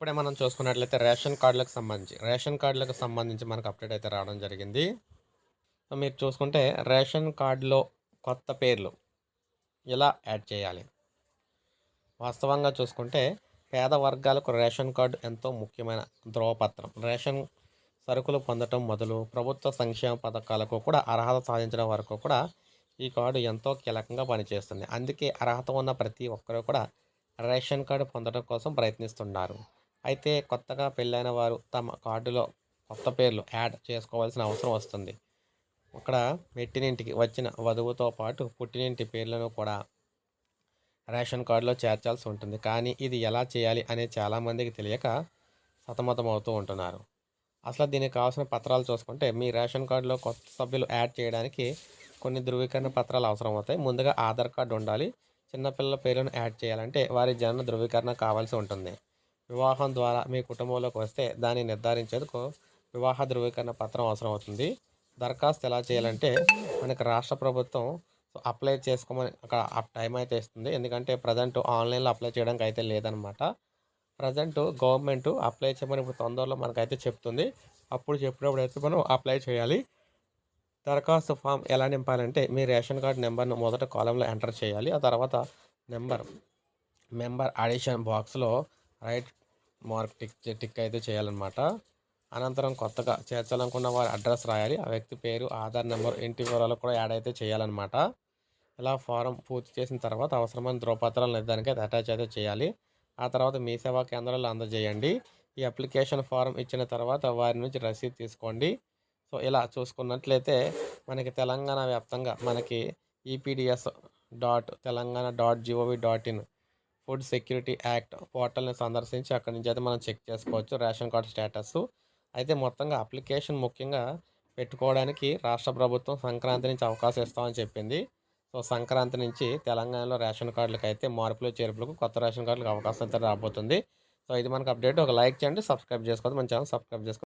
ఇప్పుడే మనం చూసుకున్నట్లయితే రేషన్ కార్డులకు సంబంధించి రేషన్ కార్డులకు సంబంధించి మనకు అప్డేట్ అయితే రావడం జరిగింది. సో మీరు చూసుకుంటే రేషన్ కార్డులో కొత్త పేర్లు ఎలా యాడ్ చేయాలి? వాస్తవంగా చూసుకుంటే పేద వర్గాలకు రేషన్ కార్డు ఎంతో ముఖ్యమైన ధ్రువపత్రం. రేషన్ సరుకులు పొందటం మొదలు ప్రభుత్వ సంక్షేమ పథకాలకు కూడా అర్హత సాధించడం వరకు కూడా ఈ కార్డు ఎంతో కీలకంగా పనిచేస్తుంది. అందుకే అర్హత ఉన్న ప్రతి ఒక్కరూ కూడా రేషన్ కార్డు పొందడం కోసం ప్రయత్నిస్తున్నారు అయితే కొత్తగా పెళ్ళైన వారు తమ కార్డులో కొత్త పేర్లు యాడ్ చేసుకోవాల్సిన అవసరం వస్తుంది. అక్కడ మెట్టినింటికి వచ్చిన వధువుతో పాటు పుట్టినింటి పేర్లను కూడా రేషన్ కార్డులో చేర్చాల్సి ఉంటుంది. కానీ ఇది ఎలా చేయాలి అనేది చాలామందికి తెలియక సతమతమవుతూ ఉంటున్నారు. అసలు దీనికి కావాల్సిన పత్రాలు చూసుకుంటే మీ రేషన్ కార్డులో కొత్త సభ్యులు యాడ్ చేయడానికి కొన్ని ధృవీకరణ పత్రాలు అవసరం అవుతాయి. ముందుగా ఆధార్ కార్డు ఉండాలి. చిన్నపిల్లల పేర్లను యాడ్ చేయాలంటే వారి జనన ధృవీకరణ కావాల్సి ఉంటుంది. వివాహం ద్వారా మీ కుటుంబంలోకి వస్తే దాన్ని నిర్ధారించేందుకు వివాహ ధృవీకరణ పత్రం అవసరం అవుతుంది దరఖాస్తు ఎలా చేయాలంటే మనకి రాష్ట్ర ప్రభుత్వం అప్లై చేసుకోమని అక్కడ టైం అయితే ఇస్తుంది. ఎందుకంటే ప్రజెంట్ ఆన్లైన్లో అప్లై చేయడానికి అయితే లేదనమాట. ప్రజెంట్ గవర్నమెంట్ అప్లై చేయమని ఇప్పుడు తొందరలో మనకైతే చెప్తుంది. అప్పుడు చెప్పినప్పుడు అయితే మనం అప్లై చేయాలి. దరఖాస్తు ఫామ్ ఎలా నింపాలంటే మీ రేషన్ కార్డు నెంబర్ను మొదట కాలంలో ఎంటర్ చేయాలి. ఆ తర్వాత నెంబర్ మెంబర్ అడిషన్ బాక్స్లో రైట్ మార్క్ టిక్ టిక్ అయితే చేయాలన్నమాట. అనంతరం కొత్తగా చేర్చాలనుకున్న వారి అడ్రస్ రాయాలి. ఆ వ్యక్తి పేరు ఆధార్ నెంబర్ ఇంటి వివరాలు కూడా యాడ్ అయితే చేయాలన్నమాట. ఇలా ఫారం పూర్తి చేసిన తర్వాత అవసరమైన ధ్రువపత్రాలు నిర్ధారణకి అటాచ్ అయితే చేయాలి. ఆ తర్వాత మీ సేవా కేంద్రాల్లో అందజేయండి. ఈ అప్లికేషన్ ఫారం ఇచ్చిన తర్వాత వారి నుంచి రసీదు తీసుకోండి. సో ఇలా చూసుకున్నట్లయితే మనకి తెలంగాణ వ్యాప్తంగా మనకి EPDS dot Telangana dot G O V dot in food security act పోర్టల్ని సందర్శించి అక్కడి నుంచి అయితే మనం చెక్ చేసుకోవచ్చు రేషన్ కార్డ్ స్టేటస్ అయితే మొత్తంగా అప్లికేషన్ ముఖ్యంగా పెట్టుకోవడానికి రాష్ట్ర ప్రభుత్వం సంక్రాంతి నుంచి అవకాశం ఇస్తామని చెప్పింది. సో సంక్రాంతి నుంచి తెలంగాణలో రేషన్ కార్డులకు అయితే మార్పులు చేర్పులకు కొత్త రేషన్ కార్డులకు అవకాశం అయితే రాబోతుంది. సో ఇది మనకు అప్డేట్. ఒక లైక్ చేయండి సబ్స్క్రైబ్ చేసుకోవద్దు. మన ఛానల్ సబ్స్క్రైబ్ చేసుకోండి